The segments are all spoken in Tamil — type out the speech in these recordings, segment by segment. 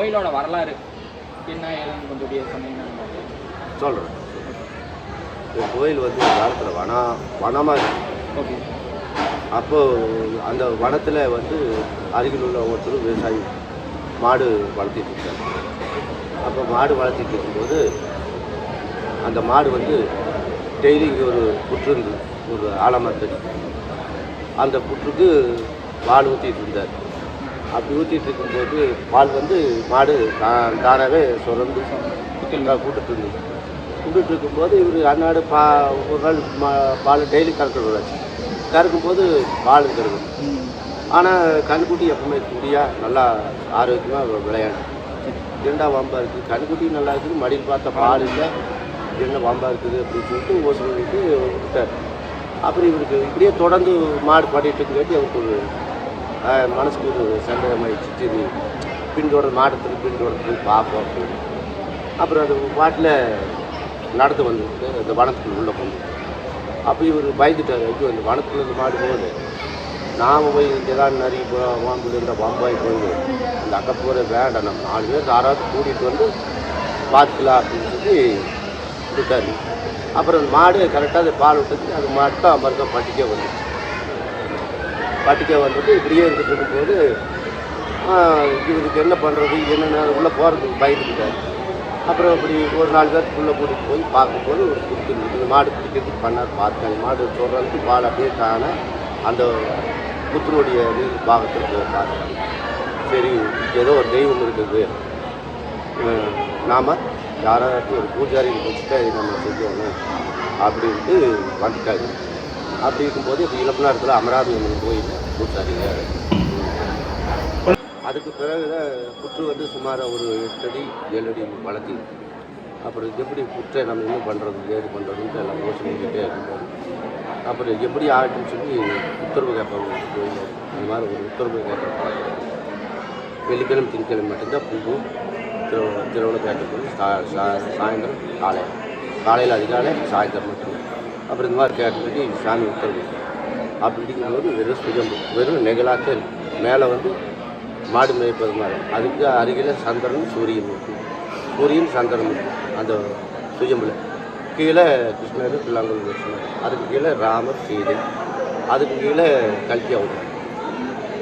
கோயிலோட வரலாறு என்ன ஏதுன்னு கொஞ்சம் சொன்னீங்கன்னா சொல்கிறேன் இந்த கோயில் வந்து காலத்தில் வன வனமாக இருக்கு ஓகே அப்போது அந்த வனத்தில் வந்து அருகில் உள்ள ஒருத்தர் விவசாயி மாடு வளர்த்திட்டு இருக்காரு அப்போ மாடு வளர்த்திட்டு இருக்கும்போது அந்த மாடு வந்து டெய்லி இங்கே ஒரு புற்று இருந்தது ஒரு ஆலமரத்தடி. அந்த புற்றுக்கு பால் ஊற்றிட்டு இருந்தார். அப்படி ஊற்றிட்டு இருக்கும்போது பால் வந்து மாடு தா- தானாகவே சுரந்து கூட்டுட்டு இருந்தது கூட்டுட்டு இருக்கும்போது இவர் அன்னாடு பா ஒரு நாள் மா பால் டெய்லி கறக்குறாச்சு கறக்கும்போது பால் கறக்கும் ஆனால் கண்குட்டி எப்பவுமே குடியாக நல்லா ஆரோக்கியமாக விளையாடும். இரண்டா வம்பா இருக்குது. கண்குட்டி நல்லா இருக்குது. மடியில் பார்த்த பால் இல்லை. என்ன வம்பா இருக்குது அப்படின்னு சொல்லிட்டு ஒரு பண்ணிட்டு விட்டார். அப்புறம் இவருக்கு இப்படியே தொடர்ந்து மாடு பாடிட்டு இருக்காட்டி அவருக்கு ஒரு மனசுக்கு ஒரு சந்தேகமாயிடுச்சு சரி பின்தொடர் மாடத்துக்கு பின்தொடர்ந்து பார்ப்போம் அப்படின்னு. அப்புறம் அது பாட்டில் நடந்து வந்துட்டு அந்த வனத்துக்குள்ள உள்ளே போந்து அப்போ இவர் பயந்துட்டார் ஐயோ அந்த வனத்துக்குள்ள இருந்து மாடு போகுது. நாம் போய் ஏதாவது நிறைய வாம்புல இருந்த பாம்பாய் போய் அந்த அக்கா போகிற வேண்டாம் நம்ம நாலு பேர் யாராவது கூட்டிகிட்டு வந்து பார்த்துக்கலாம் அப்படின்னு சொல்லி விட்டாரு அப்புறம் அந்த மாடு கரெக்டாக அது பால் விட்டது அது மட்டும் மறுக்க பட்டிக்கே வந்துச்சு. பட்டிக்கே வந்துட்டு இப்படியே இருந்துட்டு இருக்கும்போது இதுக்கு இவருக்கு என்ன பண்ணுறது என்னென்ன உள்ளே போகிறதுக்கு பயந்துக்கிட்டார் அப்புறம் இப்படி ஒரு நாலு பேருக்குள்ளே கூட்டிகிட்டு போய் பார்க்கும்போது ஒரு குடுத்து இந்த மாடு பிடிக்கிறதுக்கு பண்ணார் பார்த்தாங்க மாடு சொல்கிறதுக்கு பால் அப்படியே காண அந்த புத்தனுடைய நீர் பாகத்தில் போய் பார்த்தாங்க சரி ஏதோ ஒரு தெய்வம் இருக்குது. நாம் யாராச்சும் ஒரு பூஜாரி வச்சுட்டு நம்ம செய்யணும் அப்படின்ட்டு வந்துட்டாங்க அப்படி இருக்கும்போது இப்போ இளப்பனாரத்தில் அமராவதி அம்மன் கோயில் பூஜாரிங்க அதுக்கு பிறகு புற்று வந்து சுமார் ஒரு எட்டு அடி ஏழு அடி வளர்த்தி அப்புறம் எப்படி புற்றை நம்ம என்ன பண்ணுறது ஏது பண்ணுறதுன்ட்டு எல்லாம் யோசிச்சுக்கிட்டே இருக்கும் அப்புறம் எப்படி ஆகட்டும்னு சொல்லி உத்தரவு கேட்பாங்க. கோயில் அந்த மாதிரி ஒரு உத்தரவு கேட்குற வெள்ளிக்கிழமை திங்கக்கிழமை மட்டும்தான் பூ திரு திருவிழா கேட்டபோது சா சா- சாயந்தரம் காலை. காலையில் அதிகாலை சாயந்தரம் மட்டும் அப்புறம் இந்த மாதிரி கேட்டபடி சாமி உத்தரவு அப்படிங்கும்போது வெறும் சுஜம்பு வெறும் நெகலாக மேலே வந்து மாடு மேய்ப்பது மாதிரி. அதுக்கு அருகில் சந்திரன் சூரியன் இருக்கும் சூரியன் சந்திரன் அந்த சுயம்பில் கீழே கிருஷ்ணர் பிள்ளாங்குழல் கிருஷ்ணர். அதுக்கு கீழே ராமர் சீதை. அதுக்கு கீழே கல்கி அவர்.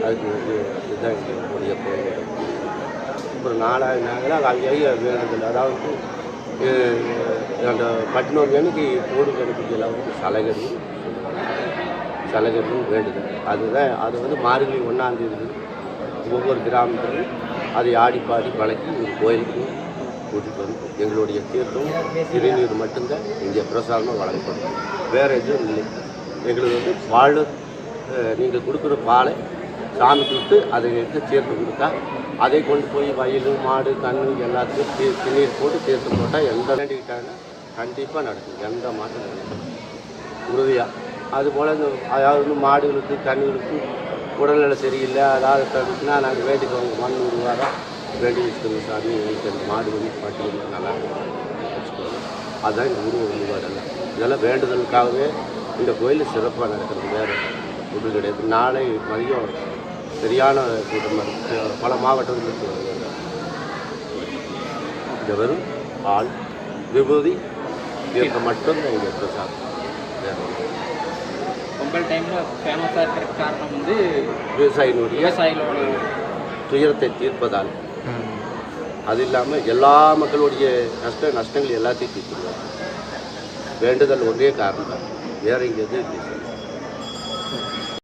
அதுக்கு வந்து இதுதான் எங்களுடைய உடைய கோயில் அப்புறம் நாலாவது நாங்கள் அங்கேயே வேண்டுதல் அதாவது அந்த பட்டினோர் அன்னைக்கு போடு கணக்குலாம் வந்து சலகரி சலகரின்னு வேண்டுதல் அதுதான் அது வந்து மார்கழி ஒன்றாந்தேதி ஒவ்வொரு கிராமத்திலும் அதை ஆடி பாடி பழக்கி ஒரு கோயிலுக்கு கூட்டிகிட்டு வந்து எங்களுடைய தீர்த்தம் திருநீர் மட்டும்தான் இங்கே பிரசாதமாக வழங்கப்படும் வேறு எதுவும் இல்லை. எங்களுக்கு வந்து பால் நீங்கள் கொடுக்குற பாலை சாமி கொடுத்து அதை எடுத்து சேர்த்து கொடுத்தா அதை கொண்டு போய் வயல் மாடு கண்ணு எல்லாத்துக்கும் தீ திருநீர் போட்டு சேர்த்து போட்டால் எந்த வேண்டிக்கிட்டாங்கன்னா கண்டிப்பாக நடக்கும். எந்த மாற்றம் நடக்கும் உறுதியாக அதுபோல் இந்த அதாவது மாடுகளுக்கு கண்ணுகளுக்கு உடல்நிலை சரியில்லை அதாவது தடுக்குன்னா நாங்கள் வேண்டிக்கோங்க மண் உருவாக வேண்டி வச்சுக்கோங்க சாமி. எங்களுக்கு அந்த மாடு வந்து பட்டியல் நல்லா அதுதான் இந்த உருவ வழிபாடெல்லாம் இதெல்லாம் வேண்டுதலுக்காகவே இந்த கோயில் சிறப்பாக நடக்கிறது வேறு ஒன்றும் கிடையாது. நாளை மதியம் சரியான கூட்டமாக இருக்குது பல மாவட்டங்களுக்கு இந்த வெறும் பால் விபூதி தீர்த்தம் மட்டும்தான் இங்கே இல்லை. பொங்கல் டைமில் ஃபேமஸாக இருக்கிற காரணம் வந்து விவசாயினுடைய விவசாயிகளோட துயரத்தை தீர்ப்பதால். அது இல்லாமல் எல்லா மக்களுடைய கஷ்ட நஷ்டங்கள் எல்லாத்தையும் தீர்த்துருவார் வேண்டுதல் ஒரே காரணம் தான். வேற இங்கே எதுவும்